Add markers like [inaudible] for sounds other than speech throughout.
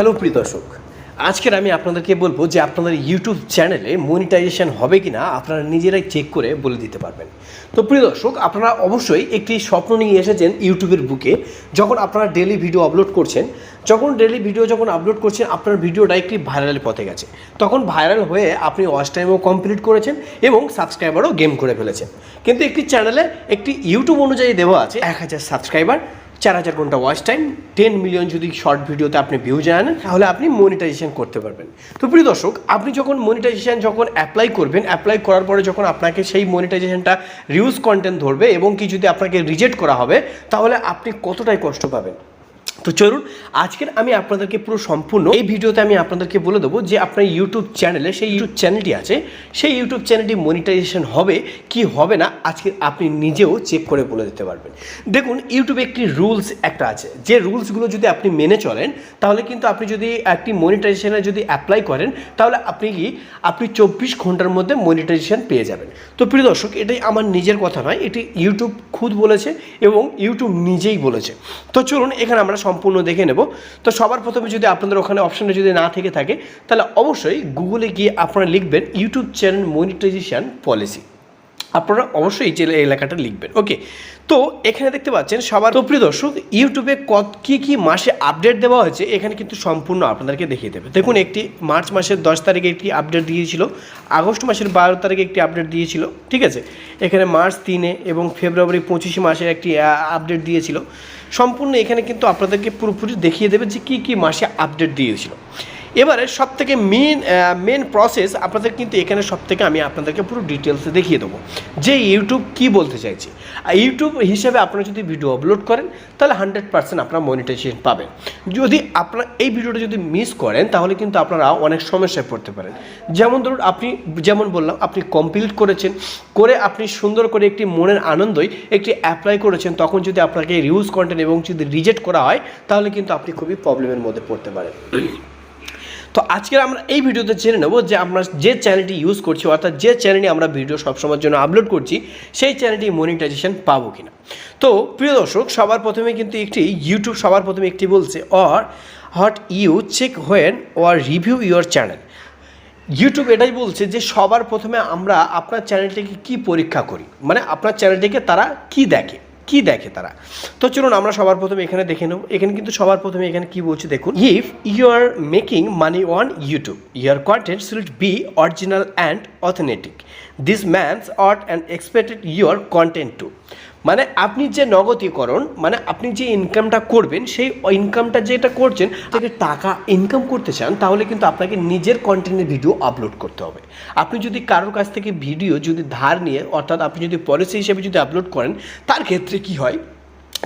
Hello প্রিয় দর্শক, আজকের আমি আপনাদেরকে বলব যে আপনাদের ইউটিউব চ্যানেলে মনিটাইজেশন হবে কি না আপনারা নিজেরাই চেক করে বলে দিতে পারবেন। তো প্রিয় দর্শক, আপনারা অবশ্যই একটি স্বপ্ন নিয়ে এসেছেন ইউটিউবের বুকে, যখন আপনারা ডেলি ভিডিও আপলোড করছেন, যখন ডেলি ভিডিও যখন আপলোড করছেন, আপনার ভিডিওটা একটি ভাইরাল পথে গেছে। তখন ভাইরাল হয়ে আপনি ওয়াচ টাইমও কমপ্লিট করেছেন এবং সাবস্ক্রাইবারও গেম করে ফেলেছেন। কিন্তু একটি চ্যানেলে একটি ইউটিউব অনুযায়ী দেওয়া আছে এক হাজার সাবস্ক্রাইবার চার হাজার ঘণ্টা ওয়াচ টাইম টেন মিলিয়ন যদি শর্ট ভিডিওতে আপনি ভিউ জানেন তাহলে আপনি মনিটাইজেশন করতে পারবেন। তো প্রিয় দর্শক, আপনি যখন মনিটাইজেশন যখন অ্যাপ্লাই করবেন অ্যাপ্লাই করার পরে যখন আপনাকে সেই মনিটাইজেশনটা রিউজ কন্টেন্ট ধরবে এবং কি যদি আপনাকে রিজেক্ট করা হবে, তাহলে আপনি কতটাই কষ্ট পাবেন? তো চলুন, আজকের আমি আপনাদেরকে পুরো সম্পূর্ণ এই ভিডিওতে আমি আপনাদেরকে বলে দেবো যে আপনার ইউটিউব চ্যানেলে সেই ইউটিউব চ্যানেলটি আছে, সেই ইউটিউব চ্যানেলটি মনিটাইজেশন হবে, কি হবে না, আজকে আপনি নিজেও চেক করে বলে দিতে পারবেন। দেখুন ইউটিউবে একটি রুলস একটা আছে। যে রুলসগুলো যদি আপনি মেনে চলেন, তাহলে কিন্তু আপনি যদি একটি মনিটাইজেশনে যদি অ্যাপ্লাই করেন, তাহলে আপনি কি, আপনি চব্বিশ ঘণ্টার মধ্যে মনিটাইজেশন পেয়ে যাবেন। তো প্রিয় দর্শক, এটাই আমার নিজের কথা নয়, এটি ইউটিউব খুদ বলেছে এবং ইউটিউব নিজেই বলেছে। তো চলুন, এখানে আমরা সম্পূর্ণ দেখে নেব। তো সবার প্রথমে যদি আপনাদের ওখানে অপশানটা যদি না থেকে থাকে, তাহলে অবশ্যই গুগলে গিয়ে আপনারা লিখবেন ইউটিউব চ্যানেল মনিটাইজেশন পলিসি আপনারা অবশ্যই যে এলাকাটা লিখবেন। ওকে তো এখানে দেখতে পাচ্ছেন, সবার তো প্রিয় দর্শক ইউটিউবে কত, কী কী মাসে আপডেট দেওয়া হয়েছে, এখানে কিন্তু সম্পূর্ণ আপনাদেরকে দেখিয়ে দেবে। দেখুন, একটি মার্চ মাসের দশ তারিখে একটি আপডেট দিয়েছিল, আগস্ট মাসের বারো তারিখে একটি আপডেট দিয়েছিল, ঠিক আছে? এখানে মার্চ তিনে এবং ফেব্রুয়ারি পঁচিশে মাসে একটি আপডেট দিয়েছিল। সম্পূর্ণ এখানে কিন্তু আপনাদেরকে পুরোপুরি দেখিয়ে দেবে যে কী কী মাসে আপডেট দিয়েছিল। এবারে সব থেকে মেন মেন প্রসেস আপনাদের কিন্তু এখানে সব থেকে আমি আপনাদেরকে পুরো ডিটেলসে দেখিয়ে দেবো। যে ইউটিউব কি বলতে চাইছে। ইউটিউব হিসেবে আপনারা যদি ভিডিও আপলোড করেন, তাহলে হান্ড্রেড পার্সেন্ট আপনারা মনিটাইজেশন পাবেন। যদি আপনার এই ভিডিওটা যদি মিস করেন, তাহলে কিন্তু আপনারা অনেক সমস্যায় পড়তে পারেন। যেমন ধরুন আপনি, যেমন বললাম, আপনি কমপ্লিট করেছেন, করে আপনি সুন্দর করে একটি মনের আনন্দই একটি অ্যাপ্লাই করেছেন, তখন যদি আপনাকে রিউজ কন্টেন্ট এবং যদি রিজেক্ট করা হয়, তাহলে কিন্তু আপনি খুবই প্রবলেমের মধ্যে পড়তে পারেন। তো আজকে আমরা এই ভিডিওতে জেনে নেব যে আমরা যে চ্যানেলটি ইউজ করছি, অর্থাৎ যে চ্যানেলটি আমরা ভিডিও সবসময়ের জন্য আপলোড করছি, সেই চ্যানেলটি মনিটাইজেশন পাবো কিনা। তো প্রিয় দর্শক, সবার প্রথমে কিন্তু একটি ইউটিউব সবার প্রথমে একটি বলছে or hot you check when our review your channel YouTube এটাই বলছে যে সবার প্রথমে আমরা আপনার চ্যানেলটিকে কি পরীক্ষা করি? মানে আপনার চ্যানেলটিকে তারা কি দেখে? কি দেখে তারা? তো চলুন আমরা সবার প্রথমে এখানে দেখে নেব। এখানে কিন্তু সবার প্রথমে এখানে কি বলছে দেখুন if you are making money on YouTube your content should be original and authentic this means ought and expected your content to মানে আপনি যে নগদীকরণ মানে আপনি যে ইনকামটা করবেন, সেই ইনকামটা যেটা করছেন যদি টাকা ইনকাম করতে চান, তাহলে কিন্তু আপনাকে নিজের কন্টেন্টের ভিডিও আপলোড করতে হবে। আপনি যদি কারোর কাছ থেকে ভিডিও যদি ধার নিয়ে, অর্থাৎ আপনি যদি পলিসি হিসেবে যদি আপলোড করেন, তার ক্ষেত্রে কি হয়?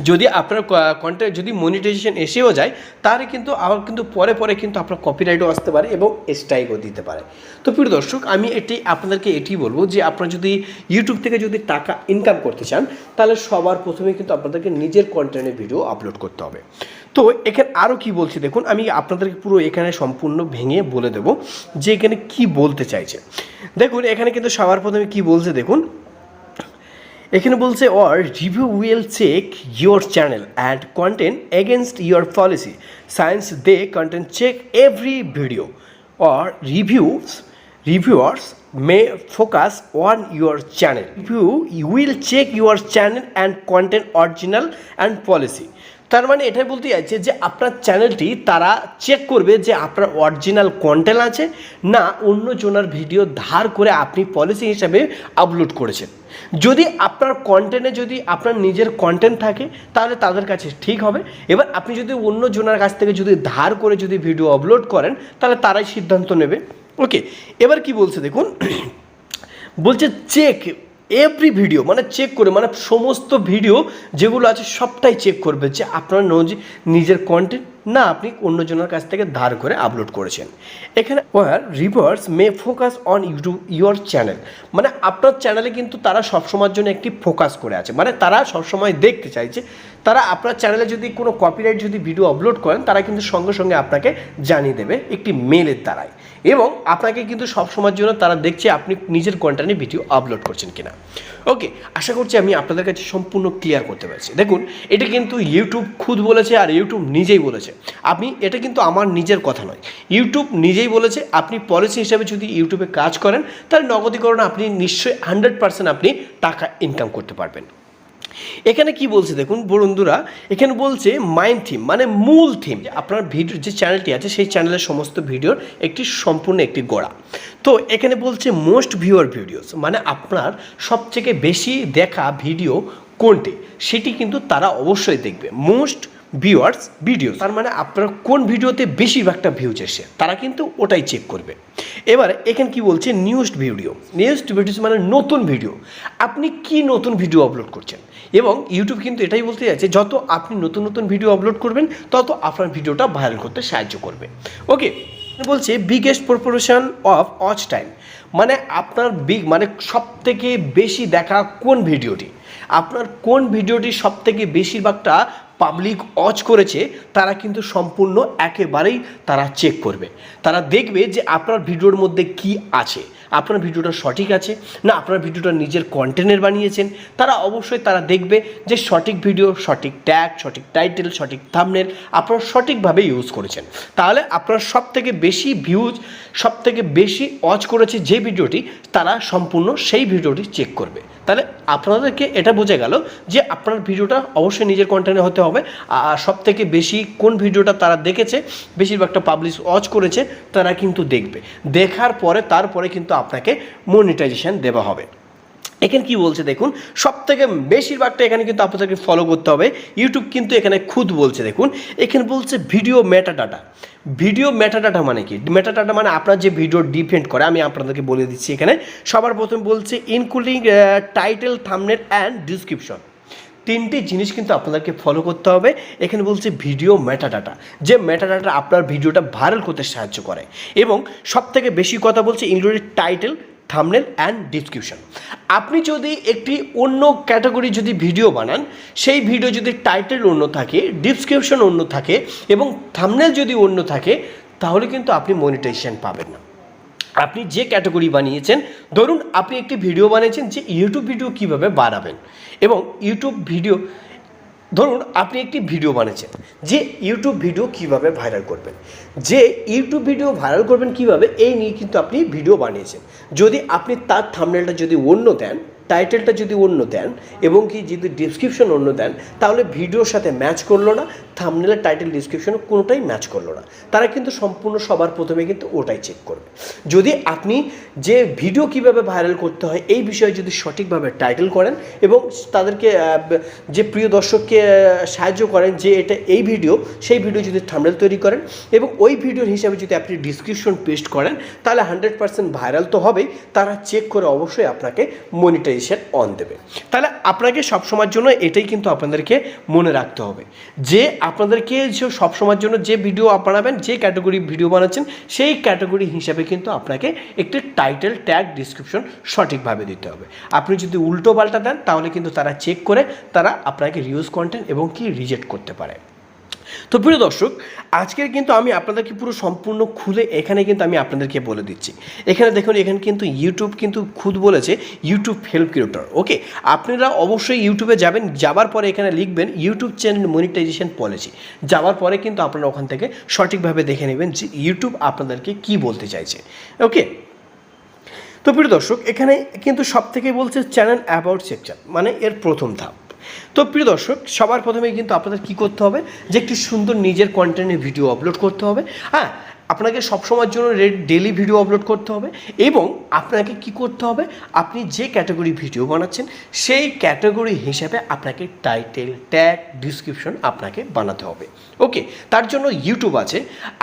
যদি আপনার কন্টেন্ট যদি মনিটাইজেশন এসেও যায়, তাহলে কিন্তু আবার কিন্তু পরে পরে কিন্তু আপনার কপিরাইটও আসতে পারে এবং স্ট্রাইকও দিতে পারে। তো প্রিয় দর্শক, আমি এটি আপনাদেরকে এটি বলব যে আপনারা যদি ইউটিউব থেকে যদি টাকা ইনকাম করতে চান, তাহলে সবার প্রথমে কিন্তু আপনাদেরকে নিজের কন্টেন্টের ভিডিও আপলোড করতে হবে। তো এখানে আরও কি বলছি দেখুন, আমি আপনাদেরকে পুরো এখানে সম্পূর্ণ ভেঙে বলে দেবো যে এখানে কি বলতে চাইছে। দেখুন, এখানে কিন্তু সবার প্রথমে কি বলছে দেখুন এখানে বলছে or review will check your channel and content against your policy science they content check every video or reviews reviewers may focus on your channel review will check your channel and content original and policy তার মানে এটাই বলতে চাইছে যে আপনার চ্যানেলটি তারা check করবে যে আপনার অরিজিনাল কন্টেন্ট আছে না অন্য জনের ভিডিও ধার করে আপনি পলিসি হিসাবে আপলোড করেছেন। যদি আপনার কন্টেন্টে যদি আপনার নিজের কন্টেন্ট থাকে, তাহলে তাদের কাছে ঠিক হবে। এবার আপনি যদি অন্য জনের কাছ থেকে যদি ধার করে যদি ভিডিও আপলোড করেন, তাহলে তারাই সিদ্ধান্ত নেবে। ওকে এবার কি বলছে দেখুন? [clears throat] বলছে চেক এভরি ভিডিও মানে চেক করে মানে সমস্ত ভিডিও যেগুলো আছে সবটাই চেক করবে যে আপনার নজি- নিজের কন্টেন্ট না, আপনি অন্যজনের কাছ থেকে ধার করে আপলোড করেছেন। এখানে our reverse may focus on YouTube your channel মানে আপনার চ্যানেলে কিন্তু তারা সবসময়ের জন্য একটি ফোকাস করে আছে। মানে তারা সবসময় দেখতে চাইছে। তারা আপনার চ্যানেলে যদি কোনো কপিরাইট যদি ভিডিও আপলোড করেন, তারা কিন্তু সঙ্গে সঙ্গে আপনাকে জানিয়ে দেবে একটি মেলের দ্বারাই। এবং আপনাকে কিন্তু সবসময়ের জন্য তারা দেখছে আপনি নিজের কন্টেন্টে ভিডিও আপলোড করছেন কিনা। ওকে আশা করছি আমি আপনাদের কাছে সম্পূর্ণ ক্লিয়ার করতে পারছি। দেখুন, এটা কিন্তু ইউটিউব খুদ বলেছে আর ইউটিউব নিজেই বলেছে। আপনি, এটা কিন্তু আমার নিজের কথা নয়। ইউটিউব নিজেই বলেছে, আপনি পলিসি হিসাবে যদি ইউটিউবে কাজ করেন, তাহলে নগদীকরণ আপনি নিশ্চয়ই হান্ড্রেড পার্সেন্ট আপনি টাকা ইনকাম করতে পারবেন। এখানে কি বলছে দেখুন বন্ধুরা এখানে বলছে মাইন্ড থিম মানে মূল থিম আপনার ভিডিও, যে চ্যানেলটি আছে, সেই চ্যানেলের সমস্ত ভিডিওর একটি সম্পূর্ণ একটি গোড়া। তো এখানে বলছে মোস্ট ভিউয়ার ভিডিওস মানে আপনার সবথেকে বেশি দেখা ভিডিও কোনটি? সেটি কিন্তু তারা অবশ্যই দেখবে। মোস্ট ভিউয়ার্স ভিডিও তার মানে আপনার কোন ভিডিওতে বেশিরভাগটা ভিউজ এসে তারা কিন্তু ওটাই চেক করবে। এবার এখানে কি বলছে? নিউজড ভিডিও নিউজড ভিডিওস মানে নতুন ভিডিও আপনি কি নতুন ভিডিও আপলোড করছেন? এবং ইউটিউব কিন্তু এটাই বলতে যাচ্ছে যত আপনি নতুন নতুন ভিডিও আপলোড করবেন, তত আপনার ভিডিওটা ভাইরাল করতে সাহায্য করবে। ওকে বলছে biggest proportion of watch time মানে আপনার বিগ মানে সবথেকে বেশি দেখা কোন ভিডিওটি? আপনার কোন ভিডিওটি সব থেকে বেশিরভাগটা পাবলিক অচ করেছে, তারা কিন্তু সম্পূর্ণ একেবারেই তারা চেক করবে। তারা দেখবে যে আপনার ভিডিওর মধ্যে কি আছে। আপনার ভিডিওটা সঠিক আছে, না আপনার ভিডিওটা নিজের কন্টেন্টের বানিয়েছেন, তারা অবশ্যই তারা দেখবে যে সঠিক ভিডিও, সঠিক ট্যাগ সঠিক টাইটেল সঠিক থামনেল আপনারা সঠিকভাবে ইউজ করেছেন। তাহলে আপনার সব থেকে বেশি ভিউজ সব থেকে বেশি ওয়াচ করেছে যে ভিডিওটি, তারা সম্পূর্ণ সেই ভিডিওটি চেক করবে। তাহলে আপনাদেরকে এটা বোঝা গেল যে আপনার ভিডিওটা অবশ্যই নিজের কন্টেন্টে হতে হবে। আর সব থেকে বেশি কোন ভিডিওটা তারা দেখেছে, বেশিরভাগটা পাবলিশ ওয়াচ করেছে, তারা কিন্তু দেখবে। দেখার পরে, তারপরে কিন্তু আপনাকে মনিটাইজেশান দেওয়া হবে। এখানে কি বলছে দেখুন সব থেকে বেশিরভাগটা এখানে কিন্তু আপনাদেরকে ফলো করতে হবে। ইউটিউব কিন্তু এখানে খুদ বলছে দেখুন, এখানে বলছে video meta data video meta data মানে কি? মেটা ডাটা মানে আপনার যে ভিডিও ডিপেন্ড করে, আমি আপনাদেরকে বলে দিচ্ছি এখানে। সবার প্রথম বলছে ইনক্লুডিং টাইটেল থামনেট অ্যান্ড ডিসক্রিপশন তিনটি জিনিস কিন্তু আপনাদেরকে ফলো করতে হবে। এখানে বলছে ভিডিও মেটাডাটা যে মেটাডাটা আপনার ভিডিওটা ভাইরাল করতে সাহায্য করে। এবং সব থেকে বেশি কথা বলছে included title thumbnail and description আপনি যদি একটি অন্য ক্যাটাগরি যদি ভিডিও বানান, সেই ভিডিও যদি টাইটেল অন্য থাকে ডিসক্রিপশন অন্য থাকে এবং থামনেল যদি অন্য থাকে, তাহলে কিন্তু আপনি মনিটাইজেশন পাবেন না। আপনি যে ক্যাটাগরি বানিয়েছেন, ধরুন আপনি একটি ভিডিও বানিয়েছেন যে ইউটিউব ভিডিও কীভাবে বানাবেন এবং ইউটিউব ভিডিও ধরুন, আপনি একটি ভিডিও বানিয়েছেন, যে ইউটিউব ভিডিও কীভাবে ভাইরাল করবেন। যে ইউটিউব ভিডিও ভাইরাল করবেন কীভাবে, এই নিয়ে কিন্তু আপনি ভিডিও বানিয়েছেন। যদি আপনি তার থামনেলটা যদি অন্য দেন টাইটেলটা যদি অন্য দেন এবং কি যদি ডিসক্রিপশন অন্য দেন, তাহলে ভিডিওর সাথে ম্যাচ করল না থামনেলের টাইটেল ডিসক্রিপশন কোনোটাই ম্যাচ করল না। তারা কিন্তু সম্পূর্ণ সবার প্রথমে কিন্তু ওটাই চেক করবে। যদি আপনি যে ভিডিও কীভাবে ভাইরাল করতে হয়, এই বিষয়ে যদি সঠিকভাবে টাইটেল করেন এবং তাদেরকে যে প্রিয় দর্শককে সাহায্য করেন যে এটা এই ভিডিও সেই ভিডিও যদি থামনেল তৈরি করেন এবং ওই ভিডিওর হিসাবে যদি আপনি ডিসক্রিপশন পেস্ট করেন, তাহলে হান্ড্রেড পার্সেন্ট ভাইরাল তো হবেই। তারা চেক করে অবশ্যই আপনাকে মনিটাইজেশন অন দেবে। তাহলে আপনাকে সবসময়ের জন্য এটাই কিন্তু আপনাদেরকে মনে রাখতে হবে। যে আপনাদেরকে যে সবসময়ের জন্য যে ভিডিও বানাবেন, যে ক্যাটাগরি ভিডিও বানাচ্ছেন, সেই ক্যাটাগরি হিসাবে কিন্তু আপনাকে একটি টাইটেল ট্যাগ ডিসক্রিপশন সঠিকভাবে দিতে হবে। আপনি যদি উল্টো পাল্টা দেন, তাহলে কিন্তু তারা চেক করে তারা আপনাকে রিউজ কন্টেন্ট এবং কি রিজেক্ট করতে পারে। তো প্রিয় দর্শক, আজকের কিন্তু আমি আপনাদেরকে পুরো সম্পূর্ণ খুলে এখানে কিন্তু আমি আপনাদেরকে বলে দিচ্ছি। এখানে দেখুন, এখানে কিন্তু ইউটিউব কিন্তু খুদ বলেছে ইউটিউব হেল্প ক্রিয়েটর ওকে আপনারা অবশ্যই ইউটিউবে যাবেন, যাবার পরে এখানে লিখবেন ইউটিউব চ্যানেল মনিটাইজেশন পলিসি যাওয়ার পরে কিন্তু আপনারা ওখান থেকে সঠিকভাবে দেখে নেবেন যে ইউটিউব আপনাদেরকে কি বলতে চাইছে ওকে তো প্রিয় দর্শক, এখানে কিন্তু সব থেকে বলছে চ্যানেল অ্যাবাউট সেকশন মানে এর প্রথম ধাপ। তো প্রিয় দর্শক, সবার প্রথমে কিন্তু আপনাদের কি করতে হবে? যে একটি সুন্দর নিজের কন্টেন্টের ভিডিও আপলোড করতে হবে। হ্যাঁ আপনাকে সবসময়ের জন্য ডেলি ভিডিও আপলোড করতে হবে এবং আপনাকে কি করতে হবে? আপনি যে ক্যাটাগরি ভিডিও বানাচ্ছেন, সেই ক্যাটাগরি হিসাবে আপনাকে টাইটেল ট্যাগ ডিসক্রিপশন আপনাকে বানাতে হবে। ওকে তার জন্য ইউটিউব আছে।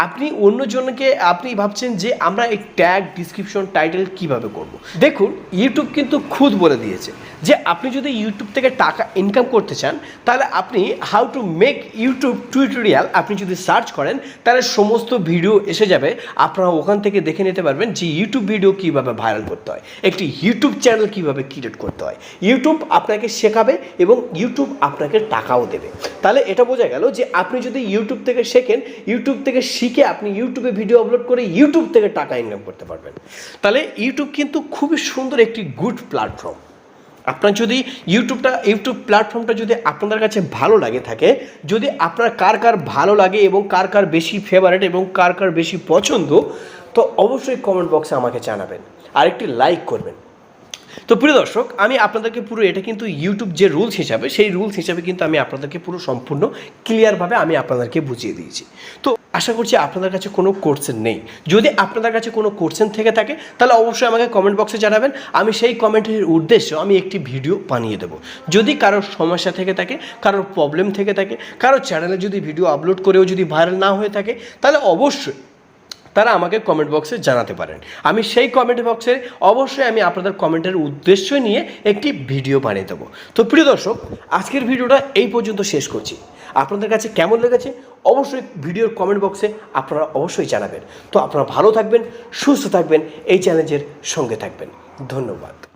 আপনি অন্যজনকে, আপনি ভাবছেন যে আমরা এই ট্যাগ ডিসক্রিপশন টাইটেল কীভাবে করব? দেখুন ইউটিউব কিন্তু খুদ বলে দিয়েছে যে আপনি যদি ইউটিউব থেকে টাকা ইনকাম করতে চান, তাহলে আপনি how to make YouTube tutorial আপনি যদি সার্চ করেন, তাহলে সমস্ত ভিডিও এসে যাবে, আপনারা ওখান থেকে দেখে নিতে পারবেন যে ইউটিউব ভিডিও কীভাবে ভাইরাল করতে হয়, একটি ইউটিউব চ্যানেল কীভাবে ক্রিয়েট করতে হয়। ইউটিউব আপনাকে শেখাবে এবং ইউটিউব আপনাকে টাকাও দেবে। তাহলে এটা বোঝা গেল যে আপনি যদি ইউটিউব থেকে শেখেন ইউটিউব থেকে শিখে আপনি ইউটিউবে ভিডিও আপলোড করে ইউটিউব থেকে টাকা ইনকাম করতে পারবেন। তাহলে ইউটিউব কিন্তু খুবই সুন্দর একটি গুড প্ল্যাটফর্ম আপনার যদি ইউটিউবটা ইউটিউব প্ল্যাটফর্মটা যদি আপনাদের কাছে ভালো লাগে থাকে, যদি আপনার কার কার ভালো লাগে এবং কার কার বেশি ফেভারেট এবং কার কার বেশি পছন্দ, তো অবশ্যই কমেন্ট বক্সে আমাকে জানাবেন। আর একটি লাইক করবেন। তো প্রিয় দর্শক, আমি আপনাদেরকে পুরো এটা কিন্তু ইউটিউব যে রুলস হিসাবে, সেই রুলস হিসাবে কিন্তু আমি আপনাদেরকে পুরো সম্পূর্ণ ক্লিয়ারভাবে আমি আপনাদেরকে বুঝিয়ে দিয়েছি। তো আশা করছি আপনাদের কাছে কোনো কোর্সেন নেই। যদি আপনাদের কাছে কোনো কোর্সেন থেকে থাকে, তাহলে অবশ্যই আমাকে কমেন্ট বক্সে জানাবেন। আমি সেই কমেন্টের উদ্দেশ্য আমি একটি ভিডিও বানিয়ে দেবো। যদি কারোর সমস্যা থেকে থাকে, কারোর প্রবলেম থেকে থাকে, কারোর চ্যানেলে যদি ভিডিও আপলোড করেও যদি ভাইরাল না হয়ে থাকে, তাহলে অবশ্যই তারা আমাকে কমেন্ট বক্সে জানাতে পারেন। আমি সেই কমেন্ট বক্সে অবশ্যই আমি আপনাদের কমেন্টের উদ্দেশ্য নিয়ে একটি ভিডিও বানিয়ে দেবো। তো প্রিয় দর্শক, আজকের ভিডিওটা এই পর্যন্ত শেষ করছি। আপনাদের কাছে কেমন লেগেছে অবশ্যই ভিডিওর কমেন্ট বক্সে আপনারা অবশ্যই জানাবেন। তো আপনারা ভালো থাকবেন, সুস্থ থাকবেন, এই চ্যালেঞ্জের সঙ্গে থাকবেন। ধন্যবাদ।